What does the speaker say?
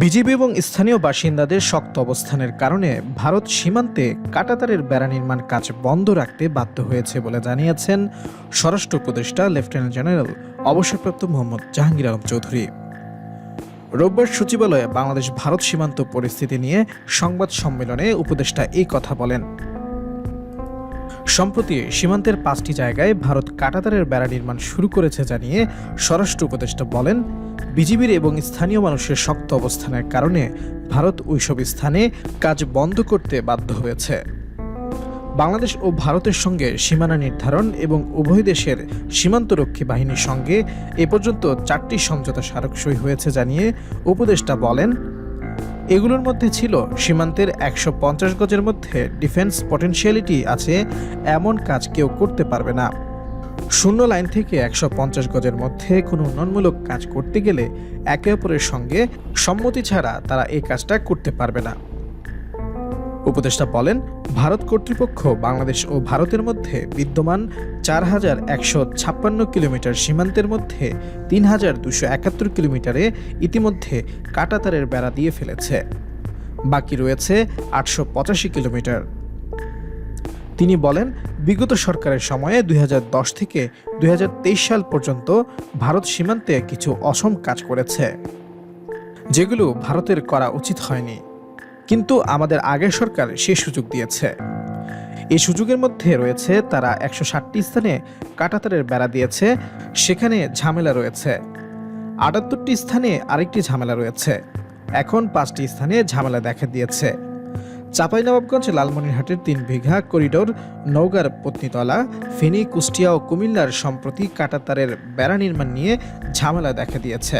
BGB এবং স্থানীয় বাসিন্দাদের শক্ত অবস্থানের কারণে ভারত সীমান্তে কাটাতারের বেড়া নির্মাণ কাজ বন্ধ রাখতে বাধ্য হয়েছে বলে জানিয়েছেন স্বরাষ্ট্র উপদেষ্টা লেফটেন্যান্ট জেনারেল অবসরপ্রাপ্ত মোহাম্মদ জাহাঙ্গীর আলম চৌধুরী। রোববার সচিবালয়ে বাংলাদেশ ভারত সীমান্ত পরিস্থিতি নিয়ে সংবাদ সম্মেলনে উপদেষ্টা এই কথা বলেন। সম্প্রতি সীমান্তের পাঁচটি জায়গায় ভারত কাটাতারের বেড়া নির্মাণ শুরু করেছে জানিয়ে স্বরাষ্ট্র উপদেষ্টা বলেন, বিজিবির এবং স্থানীয় মানুষের শক্ত অবস্থানের কারণে ভারত ওইসব স্থানে কাজ বন্ধ করতে বাধ্য হয়েছে। বাংলাদেশ ও ভারতের সঙ্গে সীমানা নির্ধারণ এবং উভয় দেশের সীমান্তরক্ষী বাহিনীর সঙ্গে এ পর্যন্ত চারটি সমঝোতা স্মারক সই হয়েছে জানিয়ে উপদেষ্টা বলেন এগুলোর মধ্যে ছিল সীমান্তের একশো পঞ্চাশ গজের মধ্যে ডিফেন্স পটেনশিয়ালিটি আছে, এমন কাজ কেউ করতে পারবে না। শূন্য লাইন থেকে একশো পঞ্চাশ গজের মধ্যে কোনো উন্নয়নমূলক কাজ করতে গেলে একে অপরের সঙ্গে সম্মতি ছাড়া তারা এই কাজটা করতে পারবে না। উপদেষ্টা বলেন, ভারত কর্তৃপক্ষ বাংলাদেশ ও ভারতের মধ্যে বিদ্যমান চার হাজার একশো ছাপ্পান্ন কিলোমিটার সীমান্তের মধ্যে তিন হাজার দুশো একাত্তর কিলোমিটারে ইতিমধ্যে কাটাতারের বেড়া দিয়ে ফেলেছে। বাকি রয়েছে আটশো পঁচাশি কিলোমিটার। তিনি বলেন, বিগত সরকারের সময়ে দুই হাজার দশ থেকে দুই হাজার তেইশ সাল পর্যন্ত ভারত সীমান্তে কিছু অসম কাজ করেছে, যেগুলো ভারতের করা উচিত হয়নি। কিন্তু আমাদের আগের সরকার সে সুযোগ দিয়েছে। এই সুযোগের মধ্যে রয়েছে তারা একশো ষাটটি স্থানে কাটাতারের বেড়া দিয়েছে, সেখানে ঝামেলা রয়েছে। আটাত্তরটি স্থানে আরেকটি ঝামেলা রয়েছে। এখন পাঁচটি স্থানে ঝামেলা দেখা দিয়েছে। চাঁপাইনবাবগঞ্জ লালমনিরহাটের তিন বিঘা করিডোর, নওগাঁর পত্নীতলা, ফেনী, কুষ্টিয়া ও কুমিল্লার সম্প্রতি কাটাতারের বেড়া নির্মাণ নিয়ে ঝামেলা দেখা দিয়েছে।